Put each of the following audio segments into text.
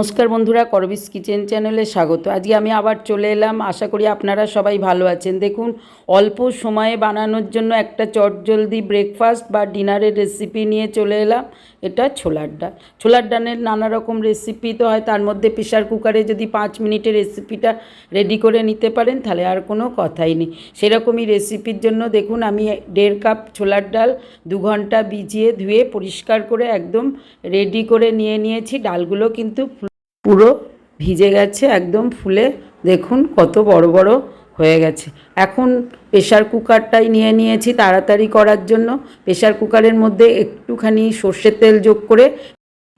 নমস্কার বন্ধুরা করবিস কিচেন চ্যানেলে স্বাগত। আজকে আমি আবার চলে এলাম। আশা করি আপনারা সবাই ভালো আছেন। দেখুন, অল্প সময়ে বানানোর জন্য একটা চটজলদি ব্রেকফাস্ট বা ডিনারের রেসিপি নিয়ে চলে এলাম। এটা ছোলার ডাল। ছোলার ডালের নানা রকম রেসিপি তো হয়, তার মধ্যে প্রেশার কুকারে যদি পাঁচ মিনিটের রেসিপিটা রেডি করে নিতে পারেন, তাহলে আর কোনো কথাই নেই। সেরকমই রেসিপির জন্য দেখুন, আমি দেড় কাপ ছোলার ডাল দু ঘণ্টা ভিজিয়ে ধুয়ে পরিষ্কার করে একদম রেডি করে নিয়ে নিয়েছি। ডালগুলো কিন্তু পুরো ভিজে গেছে একদম ফুলে। দেখুন কত বড় বড় হয়ে গেছে। এখন প্রেশার কুকারটাই নিয়ে নিয়েছি তাড়াতাড়ি করার জন্য। প্রেশার কুকারের মধ্যে একটুখানি সর্ষের তেল যোগ করে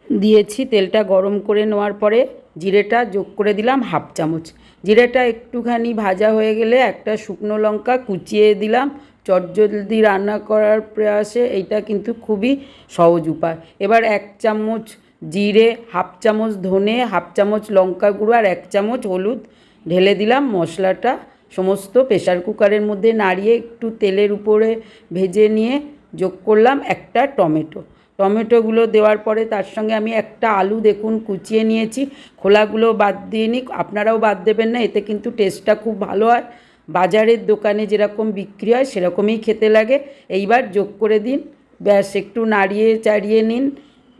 দিয়েছি। তেলটা গরম করে নেওয়ার পরে জিরেটা যোগ করে দিলাম হাফ চামচ। জিরেটা একটুখানি ভাজা হয়ে গেলে একটা শুকনো লঙ্কা কুচিয়ে দিলাম। চটজলদি রান্না করার প্রয়াসে এইটা কিন্তু খুবই সহজ উপায়। এবার এক চামচ জিরে হাফ চামচ ধনে, হাফ চামচ লঙ্কা গুঁড়ো আর এক চামচ হলুদ ঢেলে দিলাম মশলাটা। সমস্ত প্রেশার কুকারের মধ্যে নাড়িয়ে একটু তেলের উপরে ভেজে নিয়ে যোগ করলাম একটা টমেটো। টমেটোগুলো দেওয়ার পরে তার সঙ্গে আমি একটা আলু দেখুন কুচিয়ে নিয়েছি। খোলাগুলো বাদ দিয়ে নিই আপনারাও বাদ দেবেন না, এতে কিন্তু টেস্টটা খুব ভালো হয়। বাজারের দোকানে যেরকম বিক্রি হয় সেরকমই খেতে লাগে। এইবার যোগ করে দিন, ব্যাস একটু নাড়িয়ে চাড়িয়ে নিন।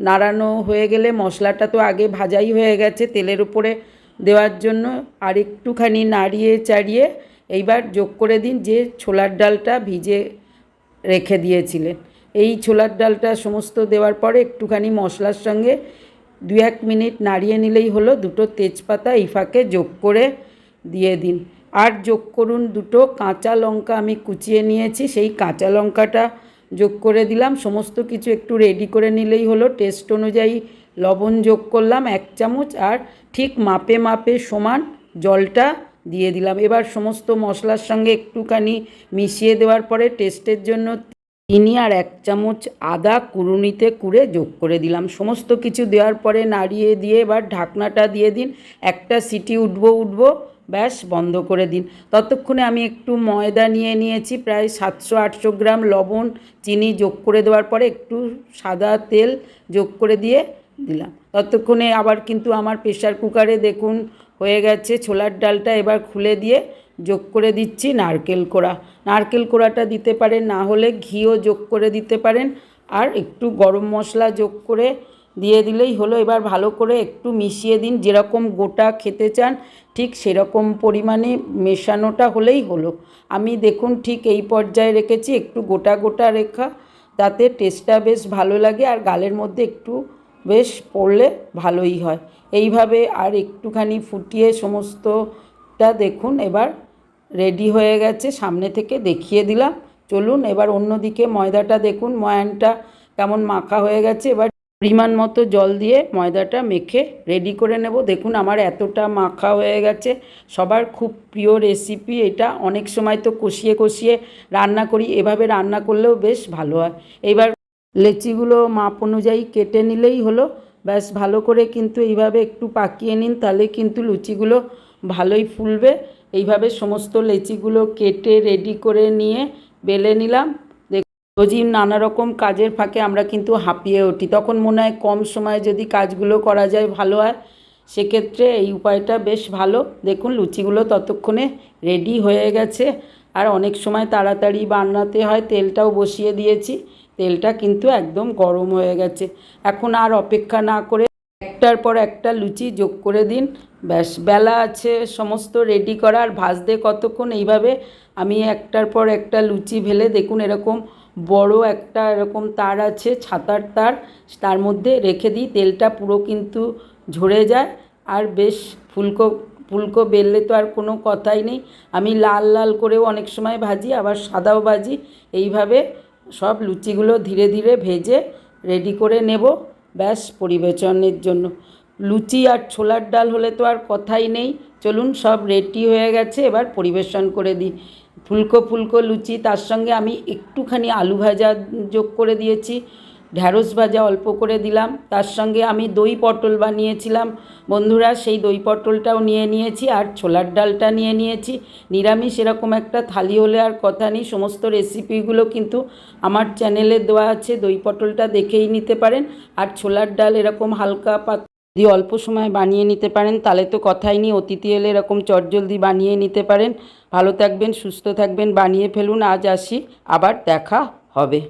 নাড়ানো হয়ে গেলে মশলাটা তো আগে ভাজাই হয়ে গেছে তেলের উপরে দেওয়ার জন্য। আর একটুখানি নাড়িয়ে চাড়িয়ে এইবার যোগ করে দিন যে ছোলার ডালটা ভিজে রেখে দিয়েছিলেন। এই ছোলার ডালটা সমস্ত দেওয়ার পরে একটুখানি মশলার সঙ্গে দু এক মিনিট নাড়িয়ে নিলেই হলো। দুটো তেজপাতা এই ফাঁকে যোগ করে দিয়ে দিন। আর যোগ করুন দুটো কাঁচা লঙ্কা আমি কুচিয়ে নিয়েছি। সেই কাঁচা লঙ্কাটা যোগ করে দিলাম। সমস্ত কিছু একটু রেডি করে নিলেই হলো। টেস্ট অনুযায়ী লবণ যোগ করলাম এক চামচ আর ঠিক মাপে মাপে সমান জলটা দিয়ে দিলাম। এবার সমস্ত মশলার সঙ্গে একটুখানি মিশিয়ে দেওয়ার পরে টেস্টের জন্য চিনি আর এক চামচ আদা কুড়ুনিতে কুড়ে যোগ করে দিলাম। সমস্ত কিছু দেওয়ার পরে নাড়িয়ে দিয়ে এবার ঢাকনাটা দিয়ে দিন। একটা সিটি উঠবো উঠবো ব্যাস, বন্ধ করে দিন। ততক্ষণে আমি একটু ময়দা নিয়ে নিয়েছি, প্রায় সাতশো আটশো গ্রাম লবণ, চিনি যোগ করে দেওয়ার পরে একটু সাদা তেল যোগ করে দিয়ে দিলাম। ততক্ষণে আবার কিন্তু আমার প্রেশার কুকারে দেখুন, হয়ে গেছে ছোলার ডালটা এবার খুলে দিয়ে যোগ করে দিচ্ছি নারকেল কোড়া। নারকেল কোড়াটা দিতে পারেন, না হলে ঘিও যোগ করে দিতে পারেন, আর একটু গরম মশলা যোগ করে দিয়ে দিলেই হলো। এবার ভালো করে একটু মিশিয়ে দিন। যেরকম গোটা খেতে চান, ঠিক সেরকম পরিমাণে মেশানোটা হলেই হলো। আমি দেখুন ঠিক এই পর্যায়ে রেখেছি। একটু গোটা গোটা রেখা, তাতে টেস্টটা বেশ ভালো লাগে আর গালের মধ্যে একটু বেশ পড়লে ভালোই হয়। এইভাবে আর একটুখানি ফুটিয়ে সমস্তটা দেখুন। এবার রেডি হয়ে গেছে। সামনে থেকে দেখিয়ে দিলাম। চলুন এবার অন্যদিকে ময়দাটা দেখুন। ময়ানটা কেমন মাখা হয়ে গেছে। এবার পরিমাণ মতো জল দিয়ে ময়দাটা মেখে রেডি করে নেব। দেখুন আমার এতটা মাখা হয়ে গেছে। সবার খুব প্রিয় রেসিপি এটা। অনেক সময় তো কষিয়ে কষিয়ে রান্না করি। এভাবে রান্না করলেও বেশ ভালো হয়। এবার লেচিগুলো মাপ অনুযায়ী কেটে নিলেই হলো। ব্যাস, ভালো করে কিন্তু এইভাবে একটু পাকিয়ে নিন, তাহলে কিন্তু লুচিগুলো ভালোই ফুলবে। এইভাবে সমস্ত লেচিগুলো কেটে রেডি করে নিয়ে বেলে নিলাম। রোজই নানা রকম কাজের ফাঁকে আমরা কিন্তু হাঁপিয়ে উঠি। তখন মনে হয় কম সময়ে যদি কাজগুলো করা যায় ভালো হয়, সেক্ষেত্রে এই উপায়টা বেশ ভালো। দেখুন, লুচিগুলো ততক্ষণে রেডি হয়ে গেছে। আর অনেক সময় তাড়াতাড়ি বানাতে হয়, তেলটাও বসিয়ে দিয়েছি। তেলটা কিন্তু একদম গরম হয়ে গেছে। এখন আর অপেক্ষা না করে একটার পর একটা লুচি যোগ করে দিন। ব্যাস, বেলা আছে, সমস্ত রেডি করা। আর ভাজতে কতক্ষণ? এইভাবে আমি একটার পর একটা লুচি ভেলে দেখুন এরকম বড় একটা এরকম তার আছে, ছাতার তার। তার মধ্যে রেখে দিই, তেলটা পুরো কিন্তু ঝরে যায়। আর বেশ ফুলকো ফুলকো বেললে তো আর কোনো কথাই নেই। আমি লাল লাল করেও অনেক সময় ভাজি, আবার সাদাও ভাজি। এইভাবে সব লুচিগুলো ধীরে ধীরে ভেজে রেডি করে নেব ব্যাস পরিবেশনের জন্য। লুচি আর ছোলার ডাল হলে তো আর কথাই নেই। চলুন সব রেডি হয়ে গেছে, এবার পরিবেশন করে দিই। ফুলকো ফুলকো লুচি, তার সঙ্গে আমি একটুখানি আলু ভাজা যোগ করে দিয়েছি। ঢ্যাঁড়স ভাজা অল্প করে দিলাম। তার সঙ্গে আমি দই পটল বানিয়েছিলাম। বন্ধুরা, সেই দই পটলটাও নিয়ে নিয়েছি আর ছোলার ডালটা নিয়ে নিয়েছি। নিরামিষ এরকম একটা থালি হলে আর কথা নেই। সমস্ত রেসিপিগুলো কিন্তু আমার চ্যানেলে দেওয়া আছে। দই পটলটা দেখেই নিতে পারেন। আর ছোলার ডাল এরকম হালকা পাত যদি অল্প সময় বানিয়ে নিতে পারেন, তাহলে তো কথাই নেই। অতিথি এলে এরকম চটজলদি বানিয়ে নিতে পারেন। ভালো থাকবেন, সুস্থ থাকবেন, বানিয়ে ফেলুন। আজ আসি, আবার দেখা হবে।